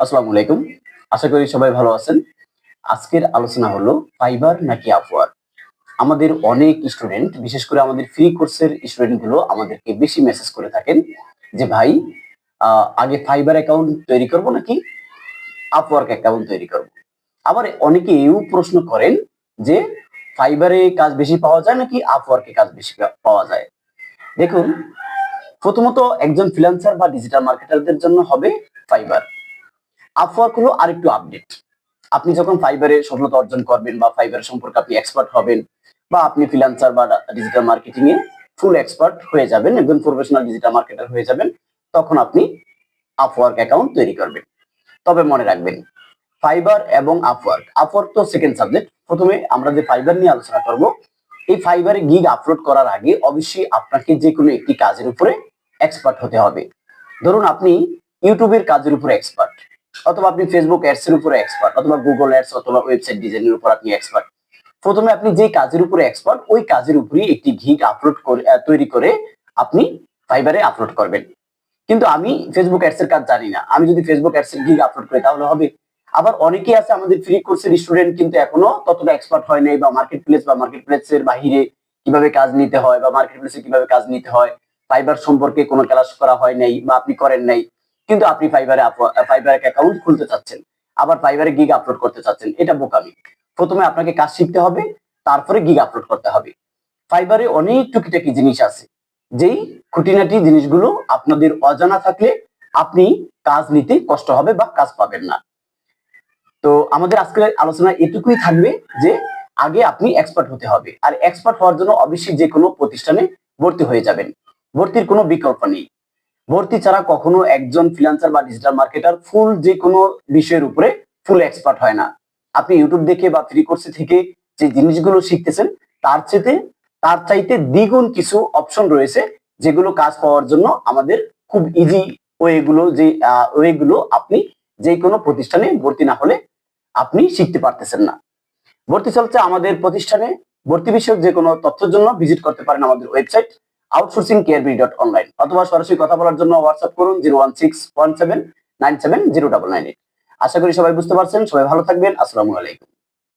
আসসালামু আলাইকুম। আশা করি সবাই ভালো আছেন। আজকের আলোচনা হলো ফাইবার নাকি আপওয়ার্ক আমাদের অনেক স্টুডেন্ট, বিশেষ করে আমাদের ফ্রি কোর্সের স্টুডেন্টগুলো আমাদেরকে বেশি মেসেজ করে থাকেন যে, ভাই আগে ফাইবার অ্যাকাউন্ট তৈরি করব নাকি? আপওয়ার্ক অ্যাকাউন্ট তৈরি করব? আবার অনেকে এও প্রশ্ন করেন যে ফাইবারে কাজ বেশি পাওয়া যায় নাকি আপওয়ার্কে কাজ বেশি পাওয়া যায়? দেখুন, প্রথমত একজন ফ্রিল্যান্সার বা ডিজিটাল মার্কেটারদের জন্য হবে ফাইবার আপওয়ার্ক হলো আরেকটু আপডেট আপনি যখন ফাইবারে সফলতা অর্জন করবেন বা ফাইবার সম্পর্কে আপনি এক্সপার্ট হবেন বা আপনি ফ্রিল্যান্সার বা ডিজিটাল মার্কেটিং এ ফুল এক্সপার্ট হয়ে যাবেন, একজন প্রফেশনাল ডিজিটাল মার্কেটার হয়ে যাবেন, তখন আপনি আপওয়ার্ক অ্যাকাউন্ট তৈরি করবেন। তবে মনে রাখবেন ফাইবার এবং আপওয়ার্ক আপওয়ার্ক তো সেকেন্ড সাবজেক্ট প্রথমে আমরা যে ফাইবার নিয়ে আলোচনা করব, এই ফাইবারে গিগ আপলোড করার আগে অবশ্যই আপনাকে যে কোনো একটি কাজের উপরে এক্সপার্ট হতে হবে। ধরুন আপনি ইউটিউবের কাজের উপরে এক্সপার্ট অথবা আপনি ফেসবুক অ্যাডস এর উপরে এক্সপার্ট অথবা গুগল অ্যাডস অথবা ওয়েবসাইট ডিজাইনের উপর আপনি এক্সপার্ট প্রথমে আপনি যে কাজের উপরে এক্সপার্ট ওই কাজের উপরই একটি গিগ আপলোড করে তৈরি করে আপনি ফাইবারে আপলোড করবেন। কিন্তু আমি ফেসবুক অ্যাডস এর কাজ জানি না। আমি যদি ফেসবুক অ্যাডস এর গিগ আপলোড করি, তাহলে হবে। আবার অনেকেই আছে আমাদের ফ্রি কোর্সের স্টুডেন্ট কিন্তু এখনও ততটা এক্সপার্ট হয় নাই বা মার্কেট প্লেস বা মার্কেট প্লেসের বাহিরে কীভাবে কাজ নিতে হয় বা মার্কেট প্লেসে কীভাবে কাজ নিতে হয় ফাইবার সম্পর্কে কোনো ক্লাস করা হয় নাই বা আপনি করেন নাই। কিন্তু আপনি ফাইবারে ফাইবার অ্যাকাউন্ট খুলতে চাচ্ছেন, আবার ফাইবারে গিগ আপলোড করতে চাচ্ছেন, এটা বোকামি। প্রথমে আপনাকে কাজ শিখতে হবে, তারপরে গিগ আপলোড করতে হবে। ফাইবারে অনেক টুকিটাকি জিনিস আছে, যেই খুঁটিনাটি জিনিসগুলো আপনাদের অজানা থাকলে আপনি কাজ নিতে কষ্ট হবে বা কাজ পাবেন না। তো আমাদের আজকের আলোচনা এটুকুই থাকবে যে, আগে আপনি এক্সপার্ট হতে হবে, আর এক্সপার্ট হওয়ার জন্য অবশ্যই যে কোনো প্রতিষ্ঠানে ভর্তি হয়ে যাবেন। ভর্তির কোনো বিকল্প নেই। ভর্তি ছাড়া কখনো একজন ফ্রিল্যান্সার বা ডিজিটাল মার্কেটার ফুল যে কোনো বিষয়ের উপরে ফুল এক্সপার্ট হয় না। আপনি ইউটিউব দেখে বা ফ্রি কোর্সে থেকে যে জিনিসগুলো শিখতেছেন, তার চেয়ে তার চাইতে দ্বিগুণ কিছু অপশন রয়েছে যেগুলো কাজ পাওয়ার জন্য আমাদের খুব ইজি ওয়েগুলো যে ওয়েগুলো আপনি যে কোনো প্রতিষ্ঠানে ভর্তি না হলে আপনি শিখতে পারতেছেন না। ভর্তি চলছে আমাদের প্রতিষ্ঠানে। ভর্তি বিষয়ক যে কোনো তথ্যের জন্য ভিজিট করতে পারেন আমাদের ওয়েবসাইট আউটসোর্সিং কেয়ারবি ডট অনলাইন অথবা সরাসরি কথা বলার জন্য হোয়াটসঅ্যাপ করুন zero one six one seven nine seven zero double nine eight আশা করি সবাই বুঝতে পারছেন, সবাই ভালো থাকবেন, আসসালামু আলাইকুম।